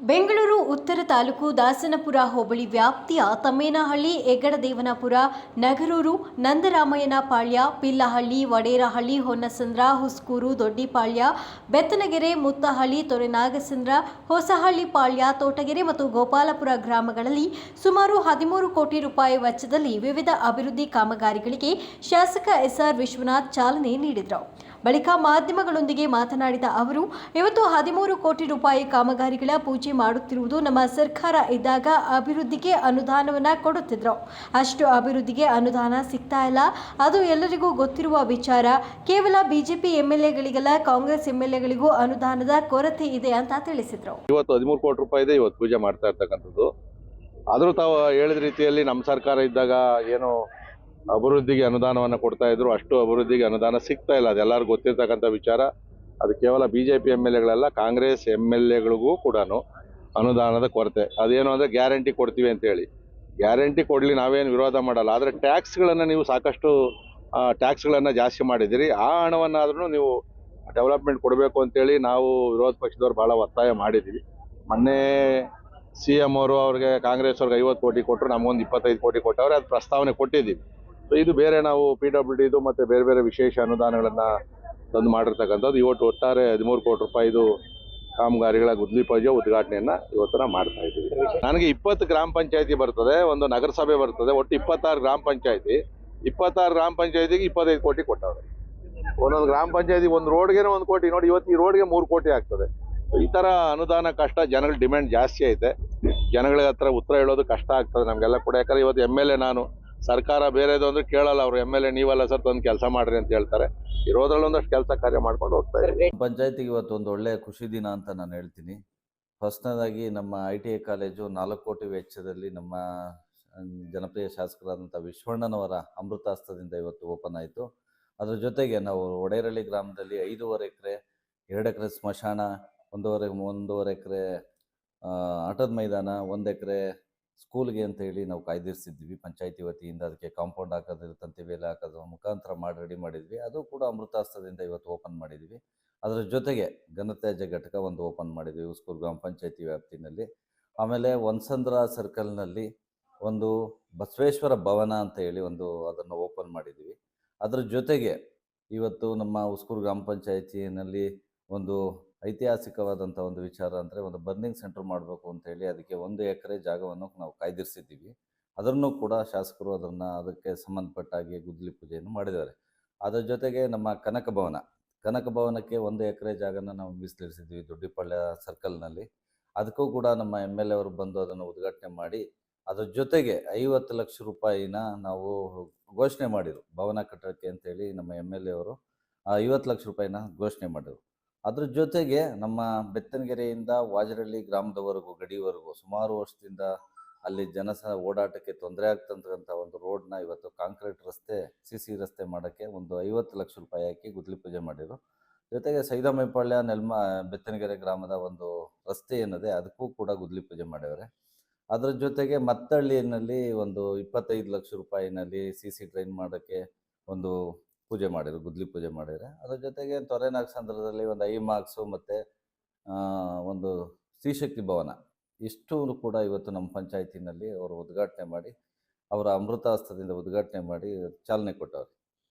ಬೆಂಗಳೂರು ಉತ್ತರ ತಾಲೂಕು ದಾಸನಪುರ ಹೋಬಳಿ ವ್ಯಾಪ್ತಿಯ ತಮ್ಮೇನಹಳ್ಳಿ ಹೆಗ್ಗಡದೇವನಪುರ, ನಗರೂರು ನಂದರಾಮಯ್ಯನಪಾಳ್ಯ ಪಿಲ್ಲಹಳ್ಳಿ, ವಡೇರಹಳ್ಳಿ, ಹೊನ್ನಸಂದ್ರ, ಹುಸ್ಕೂರು, ದೊಡ್ಡಿಪಾಳ್ಯ, ಬೆತ್ತನಗೆರೆ, ಮುತ್ತಹಳ್ಳಿ, ತೊರೆನಾಗಸಂದ್ರ, ಹೊಸಹಳ್ಳಿ ಪಾಳ್ಯ, ತೋಟಗೆರೆ ಮತ್ತು ಗೋಪಾಲಪುರ ಗ್ರಾಮಗಳಲ್ಲಿ ಸುಮಾರು ಹದಿಮೂರು ಕೋಟಿ ರೂಪಾಯಿ ವೆಚ್ಚದಲ್ಲಿ ವಿವಿಧ ಅಭಿವೃದ್ಧಿ ಕಾಮಗಾರಿಗಳಿಗೆ ಶಾಸಕ ಎಸ್ಆರ್ ವಿಶ್ವನಾಥ್ ಚಾಲನೆ ನೀಡಿದರು. ಬಳಿಕ ಮಾಧ್ಯಮಗಳೊಂದಿಗೆ ಮಾತನಾಡಿದ ಅವರು, ಇವತ್ತು ಹದಿಮೂರು ಕೋಟಿ ರೂಪಾಯಿ ಕಾಮಗಾರಿಗಳ ಪೂಜೆ ಮಾಡುತ್ತಿರುವುದು ನಮ್ಮ ಸರ್ಕಾರ ಇದ್ದಾಗ ಅಭಿವೃದ್ಧಿಗೆ ಅನುದಾನವನ್ನ ಕೊಡುತ್ತಿದ್ರು. ಅಷ್ಟು ಅಭಿವೃದ್ಧಿಗೆ ಅನುದಾನ ಸಿಗ್ತಾ ಇಲ್ಲ. ಅದು ಎಲ್ಲರಿಗೂ ಗೊತ್ತಿರುವ ವಿಚಾರ. ಕೇವಲ ಬಿಜೆಪಿ ಎಂಎಲ್ಎಗಳಿಗೆಲ್ಲ, ಕಾಂಗ್ರೆಸ್ ಎಂಎಲ್ಎಗಳಿಗೂ ಅನುದಾನದ ಕೊರತೆ ಇದೆ ಅಂತ ತಿಳಿಸಿದರು. ಇವತ್ತು ಹದಿಮೂರು ಕೋಟಿ ರೂಪಾಯಿ ಇದೆ ಇವತ್ತು ಪೂಜೆ ಮಾಡ್ತಾ ಇರ್ತಕ್ಕಂಥದ್ದು. ಆದರೂ ತಾವು ಹೇಳಿದ ರೀತಿಯಲ್ಲಿ ನಮ್ಮ ಸರ್ಕಾರ ಇದ್ದಾಗ ಏನು ಅಭಿವೃದ್ಧಿಗೆ ಅನುದಾನವನ್ನು ಕೊಡ್ತಾ ಇದ್ರು. ಅಷ್ಟು ಅಭಿವೃದ್ಧಿಗೆ ಅನುದಾನ ಸಿಗ್ತಾ ಇಲ್ಲ. ಅದೆಲ್ಲರಿಗೂ ಗೊತ್ತಿರ್ತಕ್ಕಂಥ ವಿಚಾರ. ಅದು ಕೇವಲ B J P M L ಎಗಳೆಲ್ಲ Congress M L ಎಗಳಿಗೂ ಕೂಡ ಅನುದಾನದ ಕೊರತೆ. ಅದೇನು ಅಂದರೆ ಗ್ಯಾರಂಟಿ ಕೊಡ್ತೀವಿ ಅಂತೇಳಿ ಗ್ಯಾರಂಟಿ ಕೊಡಲಿ, ನಾವೇನು ವಿರೋಧ ಮಾಡಲ್ಲ. ಆದರೆ ಟ್ಯಾಕ್ಸ್ಗಳನ್ನು ನೀವು ಸಾಕಷ್ಟು ಟ್ಯಾಕ್ಸ್ಗಳನ್ನು ಜಾಸ್ತಿ ಮಾಡಿದ್ದೀರಿ. ಆ ಹಣವನ್ನಾದ್ರೂ ನೀವು ಡೆವಲಪ್ಮೆಂಟ್ ಕೊಡಬೇಕು ಅಂತೇಳಿ ನಾವು ವಿರೋಧ ಪಕ್ಷದವ್ರು ಭಾಳ ಒತ್ತಾಯ ಮಾಡಿದ್ದೀವಿ. ಮೊನ್ನೆ ಸಿ ಎಂ ಅವರು ಅವ್ರಿಗೆ, ಕಾಂಗ್ರೆಸ್ ಅವ್ರಿಗೆ ಐವತ್ತು ಕೋಟಿ ಕೊಟ್ಟರು ನಮಗೊಂದು ಇಪ್ಪತ್ತೈದು ಕೋಟಿ ಕೊಟ್ಟವ್ರೆ, ಅದು ಪ್ರಸ್ತಾವನೆ ಕೊಟ್ಟಿದ್ದೀವಿ. ಸೊ ಇದು ಬೇರೆ ನಾವು ಪಿ ಡಬ್ಲ್ಯೂ ಮತ್ತೆ ಬೇರೆ ಬೇರೆ ವಿಶೇಷ ಅನುದಾನಗಳನ್ನು ತಂದು ಮಾಡಿರ್ತಕ್ಕಂಥದ್ದು. ಇವತ್ತು ಒಟ್ಟಾರೆ ಹದಿಮೂರು ಕೋಟಿ ರೂಪಾಯಿದು ಕಾಮಗಾರಿಗಳ ಗುದ್ಲಿ ಪೂಜೆ ಉದ್ಘಾಟನೆಯನ್ನ ಇವತ್ತು ನಾವು ಮಾಡ್ತಾ ಇದ್ದೀವಿ. ನನಗೆ ಇಪ್ಪತ್ತು ಗ್ರಾಮ ಪಂಚಾಯತಿ ಬರ್ತದೆ, ಒಂದು ನಗರಸಭೆ ಬರ್ತದೆ, ಒಟ್ಟು ಇಪ್ಪತ್ತಾರು ಗ್ರಾಮ ಪಂಚಾಯತಿ. ಇಪ್ಪತ್ತಾರು ಗ್ರಾಮ ಪಂಚಾಯತಿಗೆ ಇಪ್ಪತ್ತೈದು ಕೋಟಿ ಕೊಟ್ಟವ್ರೆ. ಒಂದೊಂದು ಗ್ರಾಮ ಪಂಚಾಯತಿ ಒಂದು ರೋಡ್ಗೆ ಒಂದು ಕೋಟಿ, ನೋಡಿ ಇವತ್ತು ಈ ರೋಡ್ಗೆ ಮೂರು ಕೋಟಿ ಆಗ್ತದೆ. ಈ ತರ ಅನುದಾನ ಕಷ್ಟ, ಜನಗಳ ಡಿಮ್ಯಾಂಡ್ ಜಾಸ್ತಿ ಐತೆ. ಜನಗಳ ಹತ್ರ ಉತ್ತರ ಹೇಳೋದು ಕಷ್ಟ ಆಗ್ತದೆ ನಮಗೆಲ್ಲ ಕೂಡ. ಯಾಕಂದ್ರೆ ಇವತ್ತು ಎಂ ಎಲ್ ಎ ನಾನು ಸರ್ಕಾರ ಬೇರೆದು ಅಂದ್ರೆ ಕೇಳಲ್ಲ ಅವ್ರು ಎಂ ಎಲ್ ಎ ನೀವಲ್ಲ ಸರ್ ತಂದು ಕೆಲಸ ಮಾಡ್ರಿ ಅಂತ ಹೇಳ್ತಾರೆ. ಇರೋದ್ರಲ್ಲಿ ಒಂದಷ್ಟು ಕೆಲಸ ಕಾರ್ಯ ಮಾಡ್ಕೊಂಡು ಹೋಗ್ತಾ ಇದ್ದೀವಿ. ಪಂಚಾಯತಿಗೆ ಇವತ್ತು ಒಂದು ಒಳ್ಳೆ ಖುಷಿ ದಿನ ಅಂತ ನಾನು ಹೇಳ್ತೀನಿ. ಫಸ್ಟ್ನೇದಾಗಿ ನಮ್ಮ ಐ ಟಿ ಐ ಕಾಲೇಜು ನಾಲ್ಕು ಕೋಟಿ ವೆಚ್ಚದಲ್ಲಿ ನಮ್ಮ ಜನಪ್ರಿಯ ಶಾಸಕರಾದಂಥ ವಿಶ್ವಣ್ಣನವರ ಅಮೃತಾಸ್ತದಿಂದ ಇವತ್ತು ಓಪನ್ ಆಯಿತು. ಅದ್ರ ಜೊತೆಗೆ ನಾವು ಒಡೇರಳ್ಳಿ ಗ್ರಾಮದಲ್ಲಿ ಐದೂವರೆ ಎಕರೆ, ಎರಡು ಎಕರೆ ಸ್ಮಶಾನ, ಒಂದೂವರೆ ಒಂದೂವರೆ ಎಕರೆ ಆಟದ ಮೈದಾನ, ಒಂದು ಎಕರೆ ಸ್ಕೂಲ್ಗೆ ಅಂತ ಹೇಳಿ ನಾವು ಕಾಯ್ದಿರಿಸಿದ್ವಿ. ಪಂಚಾಯಿತಿ ವತಿಯಿಂದ ಅದಕ್ಕೆ ಕಾಂಪೌಂಡ್ ಹಾಕೋದ್ರ ತಂತಿ ಬೇಲೆ ಹಾಕೋದ್ರ ಮುಖಾಂತರ ಮಾಡಿ ರೆಡಿ ಮಾಡಿದ್ವಿ. ಅದು ಕೂಡ ಅಮೃತಾಸ್ತ್ರದಿಂದ ಇವತ್ತು ಓಪನ್ ಮಾಡಿದ್ವಿ. ಅದರ ಜೊತೆಗೆ ಘನತ್ಯಾಜ್ಯ ಘಟಕ ಒಂದು ಓಪನ್ ಮಾಡಿದ್ವಿ ಉಸ್ಕೂರು ಗ್ರಾಮ ಪಂಚಾಯಿತಿ ವ್ಯಾಪ್ತಿನಲ್ಲಿ. ಆಮೇಲೆ ಒನ್ಸಂದ್ರ ಸರ್ಕಲ್ನಲ್ಲಿ ಒಂದು ಬಸವೇಶ್ವರ ಭವನ ಅಂತ ಹೇಳಿ ಒಂದು ಅದನ್ನು ಓಪನ್ ಮಾಡಿದ್ವಿ. ಅದರ ಜೊತೆಗೆ ಇವತ್ತು ನಮ್ಮ ಉಸ್ಕೂರು ಗ್ರಾಮ ಪಂಚಾಯತಿನಲ್ಲಿ ಒಂದು ಐತಿಹಾಸಿಕವಾದಂಥ ಒಂದು ವಿಚಾರ ಅಂದರೆ ಒಂದು ಬರ್ನಿಂಗ್ ಸೆಂಟರ್ ಮಾಡಬೇಕು ಅಂತ ಹೇಳಿ ಅದಕ್ಕೆ ಒಂದು ಎಕರೆ ಜಾಗವನ್ನು ನಾವು ಕಾಯ್ದಿರಿಸಿದ್ದೀವಿ. ಅದನ್ನು ಕೂಡ ಶಾಸಕರು ಅದನ್ನು ಅದಕ್ಕೆ ಸಂಬಂಧಪಟ್ಟಾಗಿ ಗುದ್ದಲಿ ಪೂಜೆಯನ್ನು ಮಾಡಿದ್ದಾರೆ. ಅದರ ಜೊತೆಗೆ ನಮ್ಮ ಕನಕ ಭವನ, ಕನಕ ಭವನಕ್ಕೆ ಒಂದು ಎಕರೆ ಜಾಗನ ನಾವು ಮೀಸಲಿರಿಸಿದ್ದೀವಿ ದೊಡ್ಡಿಪಾಳ್ಯ ಸರ್ಕಲ್ನಲ್ಲಿ. ಅದಕ್ಕೂ ಕೂಡ ನಮ್ಮ ಎಂ ಎಲ್ ಎ ಅವರು ಬಂದು ಅದನ್ನು ಉದ್ಘಾಟನೆ ಮಾಡಿ, ಅದರ ಜೊತೆಗೆ ಐವತ್ತು ಲಕ್ಷ ರೂಪಾಯಿನ ನಾವು ಘೋಷಣೆ ಮಾಡಿರು ಭವನ ಕಟ್ಟಡಕ್ಕೆ ಅಂತೇಳಿ ನಮ್ಮ ಎಂ ಎಲ್ ಎ ಅವರು ಐವತ್ತು ಲಕ್ಷ ರೂಪಾಯಿನ ಘೋಷಣೆ ಮಾಡಿರು ಅದ್ರ ಜೊತೆಗೆ ನಮ್ಮ ಬೆತ್ತನಗೆರೆಯಿಂದ ವಾಜರಳ್ಳಿ ಗ್ರಾಮದವರೆಗೂ, ಗಡಿವರೆಗೂ ಸುಮಾರು ವರ್ಷದಿಂದ ಅಲ್ಲಿ ಜನಸ ಓಡಾಟಕ್ಕೆ ತೊಂದರೆ ಆಗ್ತಂತಕ್ಕಂಥ ಒಂದು ರೋಡ್ನ ಇವತ್ತು ಕಾಂಕ್ರೀಟ್ ರಸ್ತೆ, ಸಿ ಸಿ ರಸ್ತೆ ಮಾಡೋಕ್ಕೆ ಒಂದು ಐವತ್ತು ಲಕ್ಷ ರೂಪಾಯಿ ಹಾಕಿ ಗುದ್ಲಿ ಪೂಜೆ ಮಾಡಿದರು. ಜೊತೆಗೆ ಸೈದಾಮೈಪಾಳ್ಯ, ನೆಲ್ಮ, ಬೆತ್ತನಗೆರೆ ಗ್ರಾಮದ ಒಂದು ರಸ್ತೆ ಏನಿದೆ ಅದಕ್ಕೂ ಕೂಡ ಗುದ್ಲಿ ಪೂಜೆ ಮಾಡಿದ್ದಾರೆ. ಅದರ ಜೊತೆಗೆ ಮತ್ತಳ್ಳಿಯಲ್ಲಿ ಒಂದು ಇಪ್ಪತ್ತೈದು ಲಕ್ಷ ರೂಪಾಯಿನಲ್ಲಿ ಸಿ ಸಿ ಡ್ರೈನ್ ಮಾಡೋಕ್ಕೆ ಒಂದು ಪೂಜೆ ಮಾಡಿದ್ರು, ಗುದ್ಲಿ ಪೂಜೆ ಮಾಡಿದ್ರೆ. ಅದ್ರ ಜೊತೆಗೆ ತೊರೆನಾಗಸಂದ್ರದಲ್ಲಿ ಒಂದು ಐ ಮಾರ್ಕ್ಸು ಮತ್ತು ಒಂದು ಸ್ತ್ರೀಶಕ್ತಿ ಭವನ. ಇಷ್ಟು ಕೂಡ ಇವತ್ತು ನಮ್ಮ ಪಂಚಾಯತಿನಲ್ಲಿ ಅವರು ಉದ್ಘಾಟನೆ ಮಾಡಿ, ಅವರ ಅಮೃತಾಸ್ತ್ರದಿಂದ ಉದ್ಘಾಟನೆ ಮಾಡಿ ಚಾಲನೆ ಕೊಟ್ಟವ್ರು.